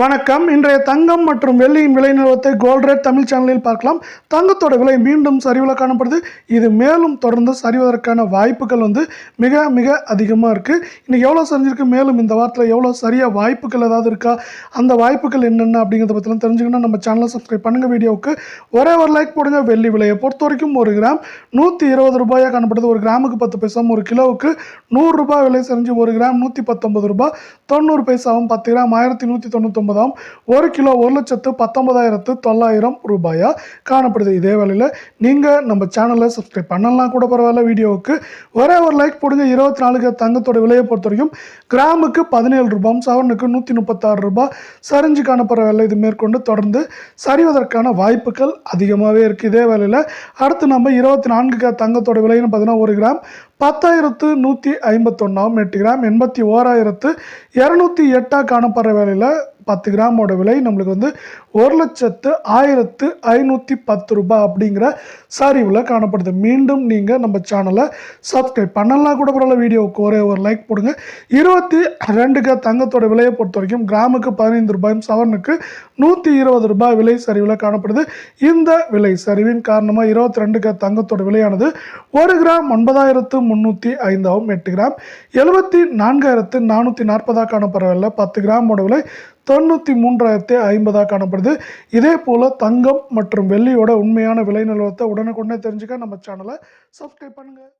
வணக்கம். இன்றைய தங்கம் மற்றும் வெள்ளியின் விலை நிலவரத்தை கோல்ட் ரேட் தமிழ் சேனலில் பார்க்கலாம். தங்கத்தோட விலை மீண்டும் சரிவில் காணப்படுது. இது மேலும் தொடர்ந்து சரிவதற்கான வாய்ப்புகள் வந்து மிக மிக அதிகமாக இருக்குது இன்றைக்கி எவ்வளோ சரிஞ்சிருக்கு? மேலும் இந்த வாரத்தில் எவ்வளோ சரியாக வாய்ப்புகள் ஏதாவது இருக்கா? அந்த வாய்ப்புகள் என்னென்ன அப்படிங்கிறத பற்றிலாம் தெரிஞ்சுக்கணும் நம்ம சேனலை சப்ஸ்கிரைப் பண்ணுங்கள் வீடியோவுக்கு. ஒரே ஒரு லைக் போடுங்க. வெள்ளி விலையை பொறுத்த வரைக்கும் ஒரு கிராம் நூற்றி இருபது ரூபாயாக காணப்படுது. ஒரு கிராமுக்கு பத்து பைசாவும் ஒரு கிலோவுக்கு நூறுரூபா விலை சரிஞ்சு ஒரு கிராம் நூற்றி பத்தொன்பது ரூபா தொண்ணூறு பைசாவும் பத்து கிராம் ஆயிரத்தி நூற்றி பத்தொன்பதாம் ஒரு கிலோ ஒரு லட்சத்து பத்தொன்பதாயிரத்து தொள்ளாயிரம் ரூபாயா? காணப்படுது இதே வேளையில் நீங்கள் நம்ம சேனலை சப்ஸ்கிரைப் பண்ணலாம் கூட பரவாயில்ல வீடியோவுக்கு. ஒரே ஒரு லைக் போடுங்க. இருபத்தி நாலுக்கு தங்கத்தோட விலையை பொறுத்த வரைக்கும் கிராமுக்கு பதினேழு ரூபாய் சவரனுக்கு நூற்றி முப்பத்தாறு ரூபாய். சரிஞ்சு காணப்படுற இது மேற்கொண்டு தொடர்ந்து சரிவதற்கான வாய்ப்புகள் அதிகமாகவே இருக்குது இதே வேளையில் அடுத்து நம்ம இருபத்தி நான்கு தங்கத்தோட விலைன்னு பார்த்தீங்கன்னா ஒரு கிராம் பத்தாயிரத்து நூற்றி ஐம்பத்தொன்னாம் எட்டு கிராம் எண்பத்தி ஓராயிரத்து இரநூத்தி எட்டாக காணப்படுற வேலையில் பத்து கிராமோட விலை நம்மளுக்கு வந்து ஒரு லட்சத்து ஆயிரத்து ஐநூற்றி பத்து ரூபாய் அப்படிங்கிற சரிவில் காணப்படுது. மீண்டும் நீங்கள் நம்ம சேனலை சப்ஸ்கிரைப் பண்ணலாம் கூட பரவாயில்ல வீடியோவுக்கு ஒரே ஒரு லைக் போடுங்க. இருபத்தி ரெண்டுக்கு தங்கத்தோட விலையை பொறுத்த வரைக்கும் கிராமுக்கு பதினைந்து ரூபாயும் சவரனுக்கு நூற்றி இருபது ரூபாய் விலை சரிவில் காணப்படுது. இந்த விலை சரிவின் காரணமாக இருபத்தி ரெண்டுக்கு தங்கத்தோட விலையானது ஒரு கிராம் ஒன்பதாயிரத்து முந்நூற்றி ஐந்தாவும் எட்டு கிராம். எழுபத்தி நான்காயிரத்து நானூற்றி நாற்பதாக காணப்படவில்லை. பத்து கிராமோட விலை தொண்ணூற்றி மூன்றாயிரத்தி ஐம்பதாக காணப்படுது. இதே போல் தங்கம் மற்றும் வெள்ளியோட உண்மையான விலை நிலவரத்தை உடனுக்குடனே தெரிஞ்சுக்க நம்ம சேனலை சப்ஸ்கிரைப் பண்ணுங்கள்